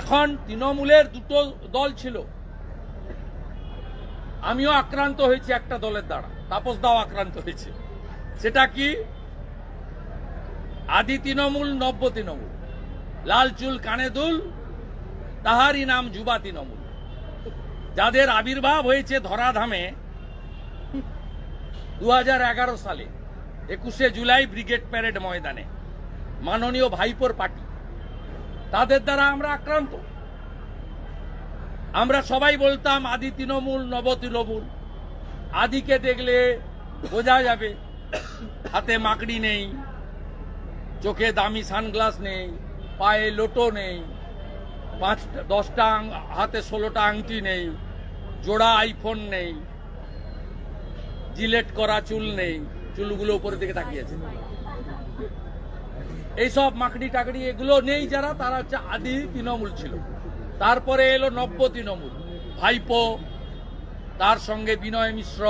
এখন তৃণমূলের দুটো দল ছিল। আমিও আক্রান্ত হয়েছি একটা দলের দ্বারা। তাপস দাও আক্রান্ত হয়েছে। সেটা কি? আদি তৃণমূল, নব্য তৃণমূল। লাল চুল, কানে দুল, তাহারই নাম যুবা তৃণমূল। যাদের আবির্ভাব হয়েছে ধরাধামে দু হাজার এগারো সালে, একুশে জুলাই ব্রিগেড প্যারেড ময়দানে। মাননীয় ভাইপোর পার্টি। তাদের দ্বারা আমরা আক্রান্ত। আমরা সবাই বলতাম, আদি তৃণমূল, নব তৃণমূল। আদিকে দেখলে বোঝা যাবে, হাতে মাকড়ি নেই, চোখে দামি সানগ্লাস নেই, পায়ে লোটো নেই পাঁচ দশটা হাতে ষোলোটা আংটি নেই, জোড়া আইফোন নেই, জিলেট করা চুল নেই, চুলগুলো উপরের দিকে তাকিয়েছে এইসব মাকড়ি টাকড়ি এগুলো নেই যারা, তারা হচ্ছে আদি তৃণমূল ছিল। তারপরে এলো নব্য তৃণমূল। ভাইপো, তার সঙ্গে বিনয় মিশ্র,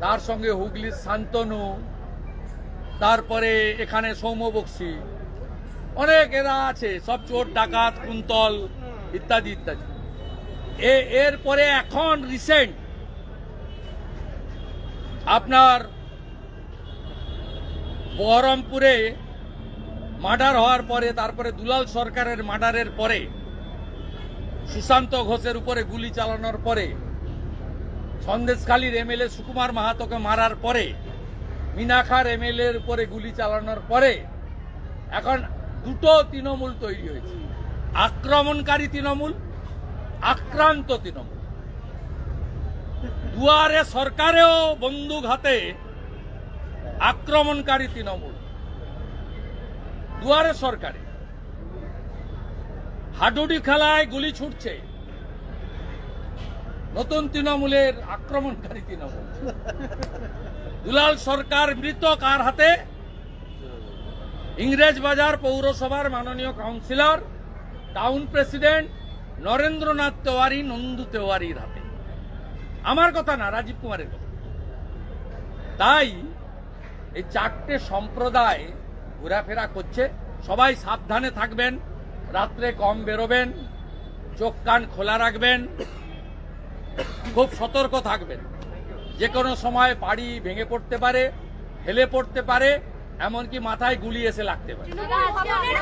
তার সঙ্গে হুগলির শান্তনু, তারপরে এখানে সৌম্য বক্সি। অনেক এরা আছে, সব চোর, ডাকাত, কুন্তল ইত্যাদি ইত্যাদি। এ, এরপরে এখন রিসেন্ট আপনার বহরমপুরে মার্ডার হওয়ার পরে, তারপরে দুলাল সরকারের মার্ডারের পরে, সুশান্ত ঘোষের উপরে গুলি চালানোর পরে, সন্দেশখালীর এমএলএ সুকুমার মাহাতোকে মারার পরে, মিনাখার এমএলএ এর উপরে গুলি চালানোর পরে, এখন দুটো তৃণমূল তৈরি হয়েছে। আক্রমণকারী তৃণমূল, আক্রান্ত তৃণমূল। দুয়ারে সরকারেও বন্দুক হাতে আক্রমণকারী তৃণমূল। দুয়ারে সরকারে। হাডুডি খেলায় গুলি ছুটছে। নতুন তৃণমূলের আক্রমণকারী তৃণমূল। দুলাল সরকার মৃত কার হাতে? ইংরেজ বাজার পৌরসভার মাননীয় councillor, town president Narendranath Tewari Nandu তেওয়ারির হাতে। আমার কথা না, রাজীব কুমারের কথা। তাই এই চারটে সম্প্রদায় ঘোরাফেরা করছে। সবাই সাবধানে থাকবেন, রাত্রে কম বেরোবেন, চোখ কান খোলা রাখবেন, খুব সতর্ক থাকবেন। যে কোনো সময় বাড়ি ভেঙে পড়তে পারে, হেলে পড়তে পারে, এমনকি মাথায় গুলি এসে লাগতে পারে।